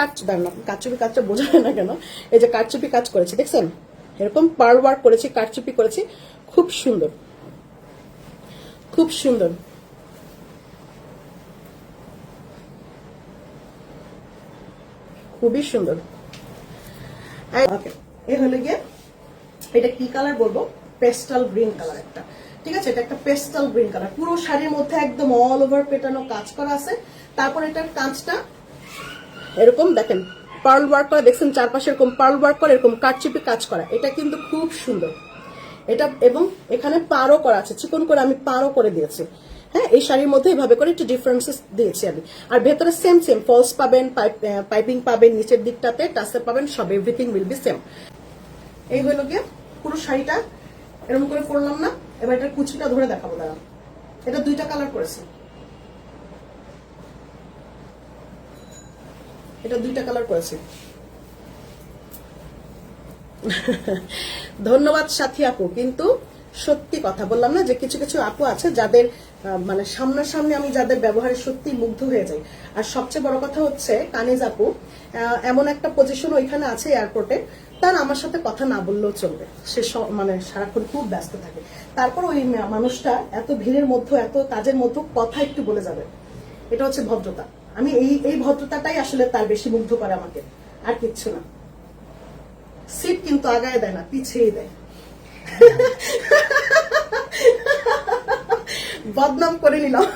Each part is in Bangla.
কাচ দাঁড়ান আপনি কারচুপি কাজটা বোঝা যায় না কেন? এই যে কারচুপি কাজ করেছি, দেখছেন? এরকম পার্ল ওয়ার্ক করেছি, কারচুপি করেছি, খুব সুন্দর। খুব সুন্দর। খুবই সুন্দর। এ হলো গিয়ে, এটা কি কালার বলব? পেস্টাল গ্রিন কালার একটা। ঠিক আছে? এটা একটা পেস্টাল গ্রিন কালার। পুরো শাড়ির মধ্যে একদম অল ওভার পেটানো কাজ করা আছে। তারপর এটার কাঁচটা এরকম দেখেন পার্ল ওয়ার্ক করা দেখছেন চারপাশে এরকম পার্ল ওয়ার্ক করা এরকম কাটচিপে কাজ করা। এটা কিন্তু খুব সুন্দর। এটা এবং এখানে পারও করা আছে, চিকন করে আমি পারও করে দিয়েছি। হ্যাঁ এই শাড়ির মধ্যে এইভাবে করে একটু ডিফারেন্সেস দিয়েছি আমি। আর ভেতরে সেম সেম ফলস পাবেন পাইপিং পাবেন, নিচের দিকটাতে টাসে পাবেন, সব এভরিথিং উইল বি সেম এই হলো গিয়ে পুরো শাড়িটা, এরকম করে করলাম না, এবার এটা কুচিটা ধরে দেখাবো দাঁড়া এটা দুইটা কালার করেছি। এটা দুইটা কালার করেছি। ধন্যবাদ সাথী আপু, কিন্তু সত্যি কথা বললাম না যে কিছু কিছু আপু আছে যাদের মানে সামনাসামনি আমি যাদের ব্যবহারে সত্যি মুগ্ধ হয়ে যাই। আর সবচেয়ে বড় কথা হচ্ছে, কানিজ আপু এমন একটা পজিশন ওইখানে আছে এয়ারপোর্টে তার আমার সাথে কথা না বললেও চলবে। স- মানে সারাক্ষণ খুব ব্যস্ত থাকে। তারপর ওই মানুষটা এত ভিড়ের মধ্যে, এত কাজের মধ্যে কথা একটু বলে যাবে। এটা হচ্ছে ভদ্রতা। আমি এই এই ভদ্রতাটাই আসলে তার বেশি মুগ্ধ করে আমাকে। আর কিচ্ছু না। সিট কিন্তু আগায় দেয় না পিছিয়ে দেয়। বদনাম করে নিলাম।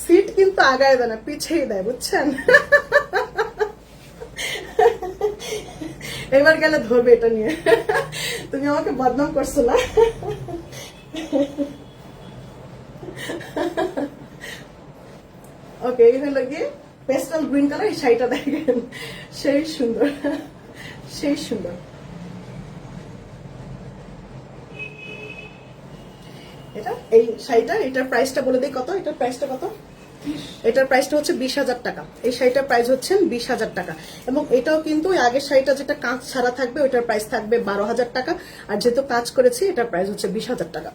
সিট কিন্তু আগায় দেয় না পিছিয়ে দেয়, বুঝছেন? এবার গেলে ধরবে এটা নিয়ে। তুমি আমাকে বদনাম করছ না? ওকে এই হলো গিয়ে পেস্টাল গ্রিন কালার এই শাড়িটা দেখেন। সেই সুন্দর। সেই সুন্দর। এটা? এই শাড়িটা? এটার প্রাইসটা বলে দিই কত? এটার প্রাইসটা কত? এটার প্রাইসটা হচ্ছে বিশ হাজার টাকা। এই শাড়িটার প্রাইস হচ্ছে বিশ হাজার টাকা। এবং এটাও কিন্তু আগের শাড়িটা যেটা কাঁচ ছাড়া থাকবে ওইটার প্রাইস থাকবে বারো হাজার টাকা। আর যেহেতু কাজ করেছি এটার প্রাইস হচ্ছে বিশ হাজার টাকা।